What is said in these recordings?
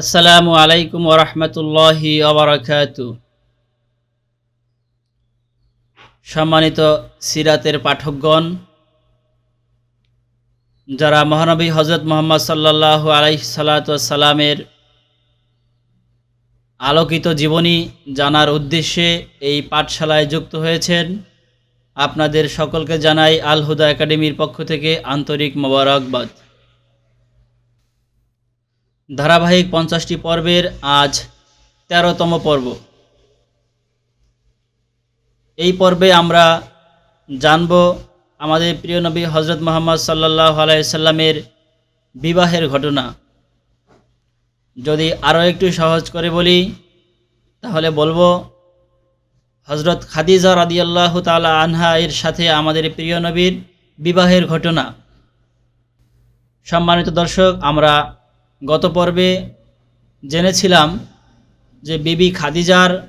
আসসালামু আলাইকুম ওরহমতুল্লাহি আবরাকাত সম্মানিত সিরাতের পাঠকগণ, যারা মহানবী হজরত মোহাম্মদ সাল্লাহ আলাই সালামের আলোকিত জীবনী জানার উদ্দেশ্যে এই পাঠশালায় যুক্ত হয়েছেন, আপনাদের সকলকে জানাই আলহুদা একাডেমির পক্ষ থেকে আন্তরিক মোবারকবাদ। ধারাবাহিক পঞ্চাশটি পর্বের আজ তেরোতম পর্ব। এই পর্বে আমরা জানব আমাদের প্রিয় নবী হজরত মোহাম্মদ সাল্লাহ আলাইসাল্লামের বিবাহের ঘটনা। যদি আরও একটু সহজ করে বলি, তাহলে বলব হজরত খাদিজা রাদিয়াল্লাহ তালা আনহা এর সাথে আমাদের প্রিয় নবীর বিবাহের ঘটনা। সম্মানিত দর্শক, আমরা গত পর্বে জেনেছিলাম যে বিবি খাদিজার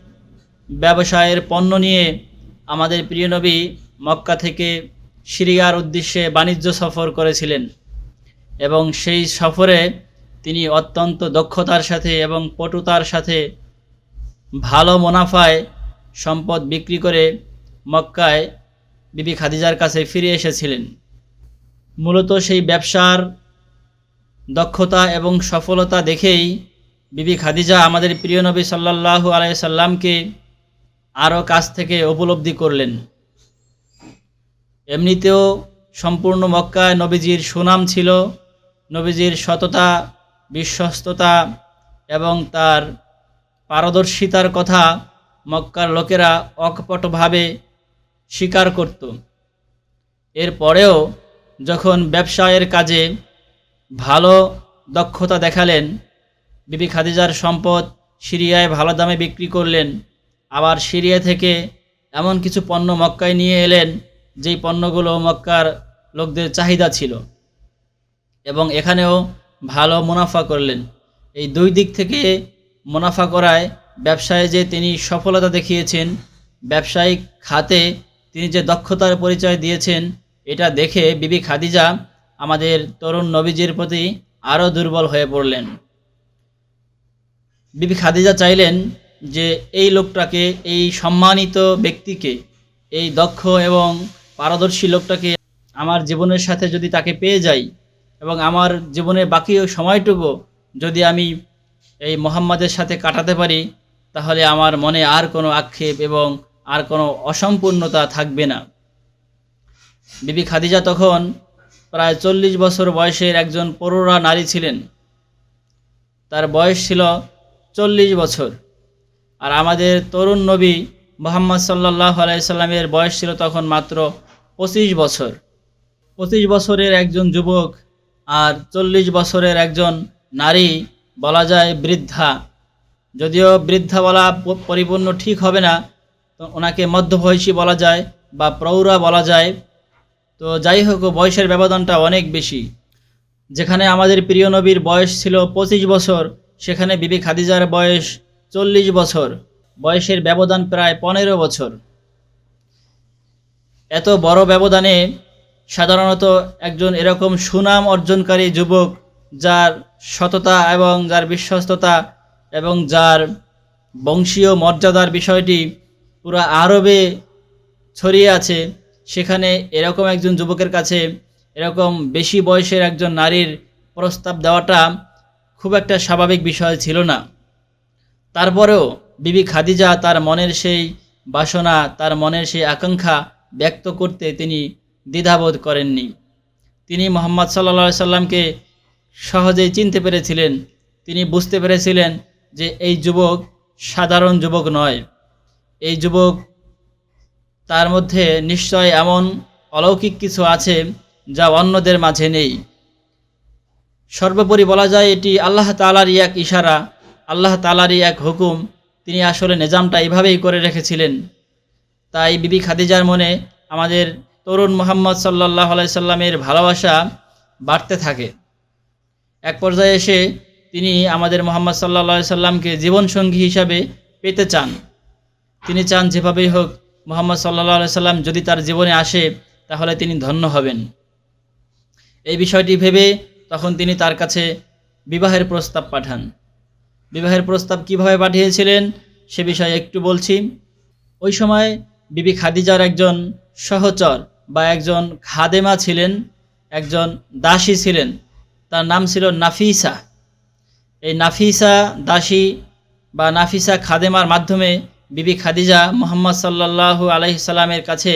ব্যবসায়ের পণ্য নিয়ে আমাদের প্রিয় নবী মক্কা থেকে সিরিয়ার উদ্দেশ্যে বাণিজ্য সফর করেছিলেন এবং সেই সফরে তিনি অত্যন্ত দক্ষতার সাথে এবং পটুতার সাথে ভালো মুনাফায় সম্পদ বিক্রি করে মক্কায় বিবি খাদিজার কাছে ফিরে এসেছিলেন। মূলত সেই ব্যবসার দক্ষতা এবং সফলতা দেখেই বিবি খাদিজা আমাদের প্রিয় নবী সাল্লাহু আলাইসাল্লামকে আরও কাছ থেকে উপলব্ধি করলেন। এমনিতেও সম্পূর্ণ মক্কায় নবীজির সুনাম ছিল, নবীজির সততা, বিশ্বস্ততা এবং তার পারদর্শিতার কথা মক্কার লোকেরা অকপটভাবে স্বীকার করত। এরপরেও যখন ব্যবসায়ের কাজে ভালো দক্ষতা দেখালেন। বিবি খাদিজার সম্পদ সিরিয়ায় ভালো দামে বিক্রি করলেন। আবার সিরিয়া থেকে এমন কিছু পণ্য মক্কায় নিয়ে এলেন, যেই পণ্যগুলো মক্কার লোকদের চাহিদা ছিল। এবং এখানেও ভালো মুনাফা করলেন। এই দুই দিক থেকে মুনাফা করায় ব্যবসায় যে তিনি সফলতা দেখিয়েছেন, ব্যবসায়িক খাতে তিনি যে দক্ষতার পরিচয় দিয়েছেন, এটা দেখে বিবি খাদিজা আমাদের তরুণ নবীজির প্রতি আরও দুর্বল হয়ে পড়লেন। বিবি খাদিজা চাইলেন যে এই লোকটাকে, এই সম্মানিত ব্যক্তিকে, এই দক্ষ এবং পারদর্শী লোকটাকে আমার জীবনের সাথে যদি তাকে পেয়ে যাই এবং আমার জীবনের বাকি সময়টুকু যদি আমি এই মোহাম্মদের সাথে কাটাতে পারি, তাহলে আমার মনে আর কোনো আক্ষেপ এবং আর কোনো অসম্পূর্ণতা থাকবে না। বিবি খাদিজা তখন প্রায় চল্লিশ বছর বয়সের একজন পরোরা নারী ছিলেন। তার বয়স ছিল চল্লিশ বছর। আর আমাদের তরুণ নবী মোহাম্মদ সাল্লাহ আলাইসাল্লামের বয়স ছিল তখন মাত্র পঁচিশ বছর। পঁচিশ বছরের একজন যুবক আর চল্লিশ বছরের একজন নারী বলা যায় বৃদ্ধা। যদিও বৃদ্ধা বলা পরিপূর্ণ ঠিক হবে না, তো ওনাকে মধ্যবয়সী বলা যায় বা প্রৌঢ়া বলা যায়। তো যাই হোক, বয়সের ব্যবধানটা অনেক বেশি। যেখানে আমাদের প্রিয় নবীর বয়স ছিল পঁচিশ বছর, সেখানে বিবি খাদিজার বয়স চল্লিশ বছর। বয়সের ব্যবধান প্রায় পনেরো বছর। এত বড় ব্যবধানে সাধারণত একজন এরকম সুনাম অর্জনকারী যুবক, যার সততা এবং যার বিশ্বস্ততা এবং যার বংশীয় মর্যাদার বিষয়টি পুরো আরবে ছড়িয়ে আছে সেখানে এরকম একজন যুবকের কাছে এরকম বেশি বয়সের একজন নারীর প্রস্তাব দেওয়াটা খুব একটা স্বাভাবিক বিষয় ছিল না। তারপরেও বিবি খাদিজা তার মনের সেই বাসনা, তার মনের সেই আকাঙ্ক্ষা ব্যক্ত করতে তিনি দ্বিধাবোধ করেননি। তিনি মোহাম্মদ সাল্লা সাল্লামকে সহজেই চিনতে পেরেছিলেন। তিনি বুঝতে পেরেছিলেন যে এই যুবক সাধারণ যুবক নয়। এই যুবক তার মধ্যে নিশ্চয় এমন অলৌকিক কিছু আছে যা অন্যদের মাঝে নেই। সর্বোপরি বলা যায় এটি আল্লাহ তালারই এক ইশারা, আল্লাহ তালারই এক হুকুম। তিনি আসলে নিজামটা এভাবেই করে রেখেছিলেন। তাই বিবি খাদিজার মনে আমাদের তরুণ মোহাম্মদ সাল্লাহ আলাইসাল্লামের ভালোবাসা বাড়তে থাকে। এক পর্যায়ে এসে তিনি আমাদের মোহাম্মদ সাল্লা সাল্লামকে জীবনসঙ্গী হিসাবে পেতে চান। তিনি চান যেভাবেই হোক মোহাম্মদ সাল্লা সাল্লাম যদি তার জীবনে আসে, তাহলে তিনি ধন্য হবেন। এই বিষয়টি ভেবে তখন তিনি তার কাছে বিবাহের প্রস্তাব পাঠান। বিবাহের প্রস্তাব কীভাবে পাঠিয়েছিলেন, সে বিষয়ে একটু বলছি। ওই সময় বিবি খাদিজার একজন সহচর বা একজন খাদেমা ছিলেন, একজন দাসী ছিলেন। তার নাম ছিল নাফিসা। এই নাফিসা দাসী বা নাফিসা খাদেমার মাধ্যমে বিবি খাদিজা মোহাম্মদ সাল্লাল্লাহু আলাইসাল্লামের কাছে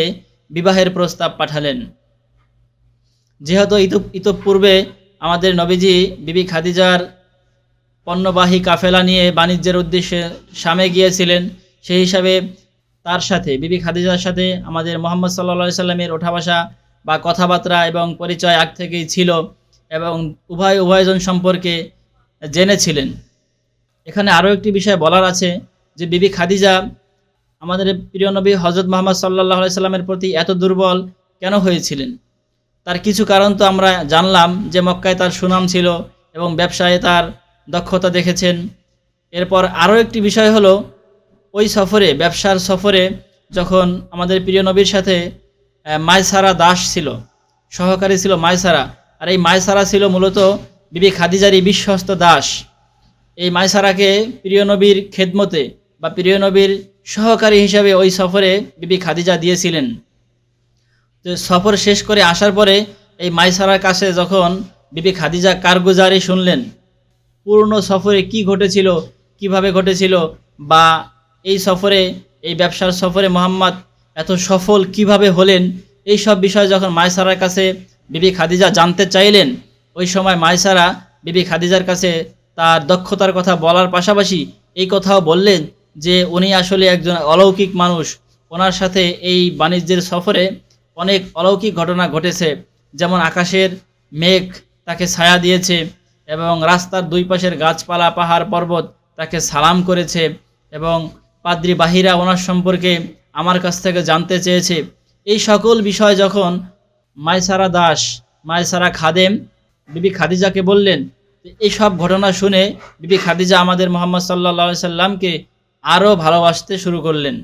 বিবাহের প্রস্তাব পাঠালেন। যেহেতু ইতপ ইতপূর্বে আমাদের নবীজি বিবি খাদিজার পণ্যবাহী কাফেলা নিয়ে বাণিজ্যের উদ্দেশ্যে সামে গিয়েছিলেন, সেই হিসাবে তার সাথে, বিবি খাদিজার সাথে আমাদের মোহাম্মদ সাল্লা সাল্লামের ওঠা বসা বা কথাবার্তা এবং পরিচয় আগ থেকেই ছিল এবং উভয় উভয়জন সম্পর্কে জেনেছিলেন। এখানে আরও একটি বিষয় বলার আছে যে বিবি খাদিজা আমাদের প্রিয় নবী হজরত মোহাম্মদ সাল্লাহ সাল্লামের প্রতি এত দুর্বল কেন হয়েছিলেন? তার কিছু কারণ তো আমরা জানলাম যে মক্কায় তার সুনাম ছিল এবং ব্যবসায় তার দক্ষতা দেখেছেন। এরপর আরও একটি বিষয় হলো, ওই সফরে, ব্যবসার সফরে যখন আমাদের প্রিয় নবীর সাথে মায়সারা দাস ছিল, সহকারী ছিল মায়সারা আর এই মায়সারা ছিল মূলত বিবি খাদিজারই বিশ্বস্ত দাস। এই মায়সারাকে প্রিয় নবীর খেদমতে বা প্রিয় নবীর সহকারী হিসাবে ওই সফরে বিবি খাদিজা দিয়েছিলেন। তো সফর শেষ করে আসার পরে এই মাইসারার কাছে যখন বিবি খাদিজা কারগুজারি শুনলেন পুরনো সফরে কি ঘটেছিল, কীভাবে ঘটেছিল বা এই সফরে, এই ব্যবসার সফরে মোহাম্মদ এত সফল কীভাবে হলেন, এই সব বিষয় যখন মায়সারার কাছে বিবি খাদিজা জানতে চাইলেন, ওই সময় মায়সারা বিবি খাদিজার কাছে তার দক্ষতার কথা বলার পাশাপাশি এই কথাও বললেন যে উনি আসলে একজন অলৌকিক মানুষ। ওনার সাথে এই বাণিজ্যের সফরে অনেক অলৌকিক ঘটনা ঘটেছে। যেমন আকাশের মেঘ তাকে ছায়া দিয়েছে এবং রাস্তার দুই পাশের গাছপালা, পাহাড়, পর্বত তাকে সালাম করেছে এবং পাদ্রি বাহিরা ওনার সম্পর্কে আমার কাছ থেকে জানতে চেয়েছে। এই সকল বিষয় যখন মায়সারা দাস মায়সারা খাদেম, বিবি খাদিজাকে বললেন, এই সব ঘটনা শুনে বিবি খাদিজা আমাদের মোহাম্মদ সাল্লা সাল্লামকে আরও ভালোবাসতে শুরু করলেন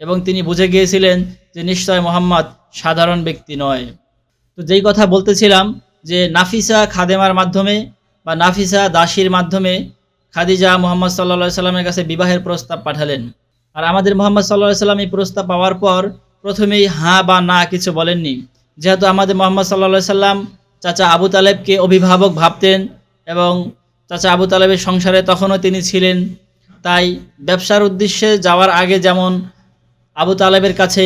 এবং তিনি বুঝে গিয়েছিলেন যে নিশ্চয় মোহাম্মদ সাধারণ ব্যক্তি নয়। তো যেই কথা বলতেছিলাম যে নাফিসা খাদেমার মাধ্যমে বা নাফিসা দাসীর মাধ্যমে খাদিজা মোহাম্মদ সাল্লা সাল্লামের কাছে বিবাহের প্রস্তাব পাঠালেন। আর আমাদের মোহাম্মদ সাল্লাহ সাল্লাম এই প্রস্তাব পাওয়ার পর প্রথমেই হাঁ বা না কিছু বলেননি। যেহেতু আমাদের মোহাম্মদ সাল্লা সাল্লাম চাচা আবু তালেবকে অভিভাবক ভাবতেন এবং চাচা আবু তালেবের সংসারে তখনও তিনি ছিলেন তাই ব্যবসার উদ্দেশ্যে যাওয়ার আগে যেমন আবু তালেবের কাছে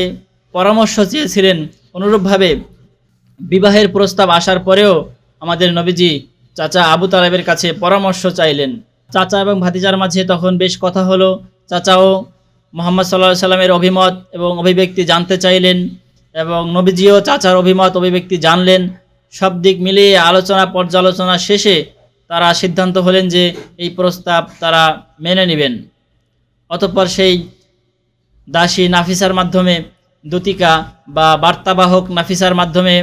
পরামর্শ চেয়েছিলেন, অনুরূপভাবে বিবাহের প্রস্তাব আসার পরেও আমাদের নবীজি চাচা আবু তালেবের কাছে পরামর্শ চাইলেন। চাচা এবং ভাতিজার মাঝে তখন বেশ কথা হলো। চাচাও মোহাম্মদ সাল্লাহ সাল্লামের অভিমত এবং অভিব্যক্তি জানতে চাইলেন এবং নবীজিও চাচার অভিমত, অভিব্যক্তি জানলেন। সব দিক মিলিয়ে আলোচনা, পর্যালোচনা শেষে তারা সিদ্ধান্ত হলেন যে এই প্রস্তাব তারা মেনে নেবেন। অতঃপর সেই দাসী নাফিসার মাধ্যমে দূতিকা বা বার্তাবাহক নাফিসার মাধ্যমে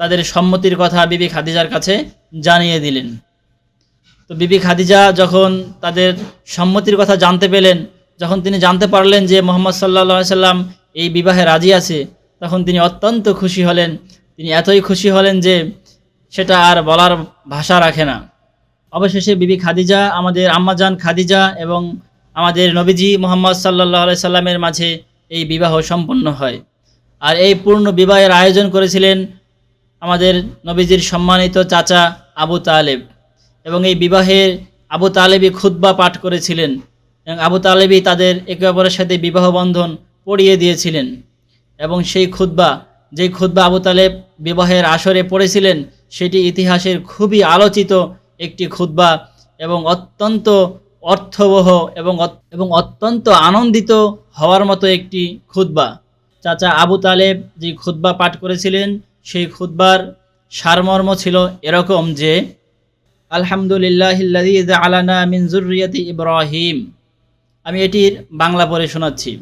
তাদের সম্মতির কথা বিবি খাদিজার কাছে জানিয়ে দিলেন। তো বিবি খাদিজা যখন তাদের সম্মতির কথা জানতে পেলেন, যখন তিনি জানতে পারলেন যে মোহাম্মদ সাল্লা সাল্লাম এই বিবাহে রাজি আছে, তখন তিনি অত্যন্ত খুশি হলেন। তিনি এতই খুশি হলেন যে সেটা আর বলার ভাষা রাখে না। অবশেষে বিবি খাদিজা, আমাদের আম্মাজান খাদিজা এবং আমাদের নবীজি মোহাম্মদ সাল্লাহ সাল্লামের মাঝে এই বিবাহ সম্পন্ন হয়। আর এই পূর্ণ বিবাহের আয়োজন করেছিলেন আমাদের নবীজির সম্মানিত চাচা আবু তালেব এবং এই বিবাহের আবু তালেবই খুতবা পাঠ করেছিলেন এবং আবু তালেবই তাদের একে অপরের সাথে বিবাহ বন্ধন পড়িয়ে দিয়েছিলেন এবং সেই খুতবা, যেই খুতবা আবু তালেব বিবাহের আসরে পড়েছিলেন, সেটি ইতিহাসের খুবই আলোচিত একটি খুতবা এবং অত্যন্ত অর্থবহ এবং এবং অত্যন্ত আনন্দিত হওয়ার মতো একটি খুতবা। চাচা আবু তালেব যে খুতবা পাঠ করেছিলেন, সেই খুতবার সারমর্ম ছিল এরকম যে আলহামদুলিল্লাহ আলানা মিন জুরিয়াতি ইব্রাহিম। আমি এটির বাংলা পড়ে শোনাচ্ছি।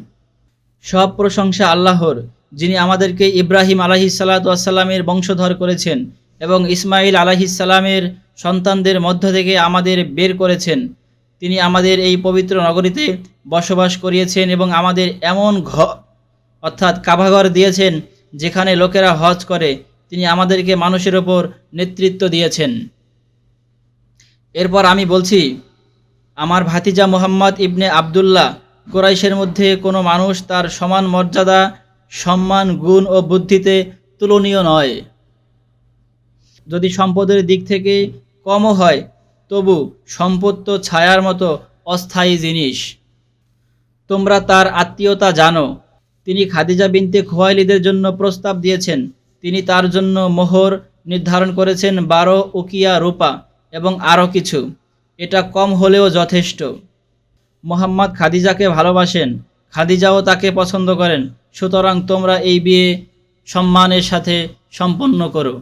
সব প্রশংসা আল্লাহর, যিনি আমাদেরকে ইব্রাহিম আলাহিসাল্লামের বংশধর করেছেন এবং ইসমাইল আলাহিসাল্লামের সন্তানদের মধ্য থেকে আমাদের বের করেছেন। তিনি আমাদের এই পবিত্র নগরীতে বসবাস করিয়েছেন এবং আমাদের এমন ঘর অর্থাৎ কাভাঘর দিয়েছেন যেখানে লোকেরা হজ করে। তিনি আমাদেরকে মানুষের ওপর নেতৃত্ব দিয়েছেন। এরপর আমি বলছি, আমার ভাতিজা মোহাম্মদ ইবনে আবদুল্লাহ কোরাইশের মধ্যে কোনো মানুষ তার সমান মর্যাদা, সম্মান, গুণ ও বুদ্ধিতে তুলনীয় নয়। যদি সম্পদের দিক থেকে কমও হয়, তবু সম্পদ তো ছায়ার মতো অস্থায়ী জিনিস। তোমরা তার আত্মীয়তা জানো। তিনি খাদিজা বিনতে খোয়াইলিদের জন্য প্রস্তাব দিয়েছেন। তিনি তার জন্য মোহর নির্ধারণ করেছেন বারো উকিয়া রূপা এবং আরও কিছু। এটা কম হলেও যথেষ্ট। মোহাম্মদ খাদিজাকে ভালোবাসেন। খাদিজাও তাকে পছন্দ করেন। সুতরাং তোমরা এই বিয়ে সম্মানের সাথে সম্পন্ন করো।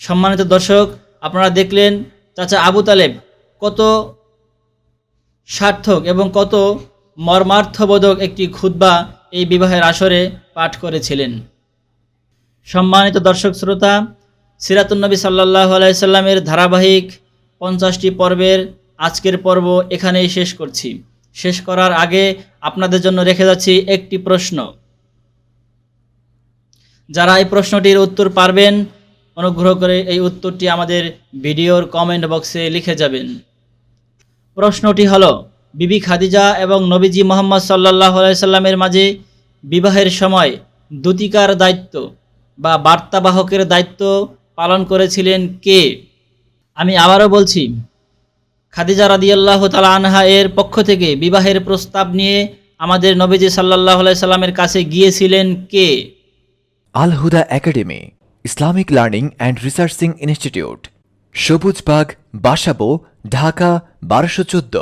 সম্মানিত দর্শক, আপনারা দেখলেন চাচা আবু তালেব কত সার্থক এবং কত মর্মার্থবোধক একটি খুতবা এই বিবাহের আসরে পাঠ করেছিলেন। সম্মানিত দর্শক শ্রোতা সিরাতুন্নবী সাল্লাহ আলাইসাল্লামের ধারাবাহিক পঞ্চাশটি পর্বের আজকের পর্ব এখানেই শেষ করছি। শেষ করার আগে আপনাদের জন্য রেখে যাচ্ছি একটি প্রশ্ন। যারা এই প্রশ্নটির উত্তর পারবেন অনুগ্রহ করে এই উত্তরটি আমাদের ভিডিওর কমেন্ট বক্সে লিখে যাবেন। প্রশ্নটি হল, বিবি খাদিজা এবং নবীজি মোহাম্মদ সাল্লাহ সাল্লামের মাঝে বিবাহের সময় দূতিকার দায়িত্ব বা বার্তাবাহকের দায়িত্ব পালন করেছিলেন কে? আমি আবারও বলছি, খাদিজা রাদিয়াল্লাহ তালা আনহা এর পক্ষ থেকে বিবাহের প্রস্তাব নিয়ে আমাদের নবীজি সাল্লাহ সাল্লামের কাছে গিয়েছিলেন কে? Alhuda academy Islamic learning and researching institute. Sabujbag Basabo Dhaka বারোশো চোদ্দ।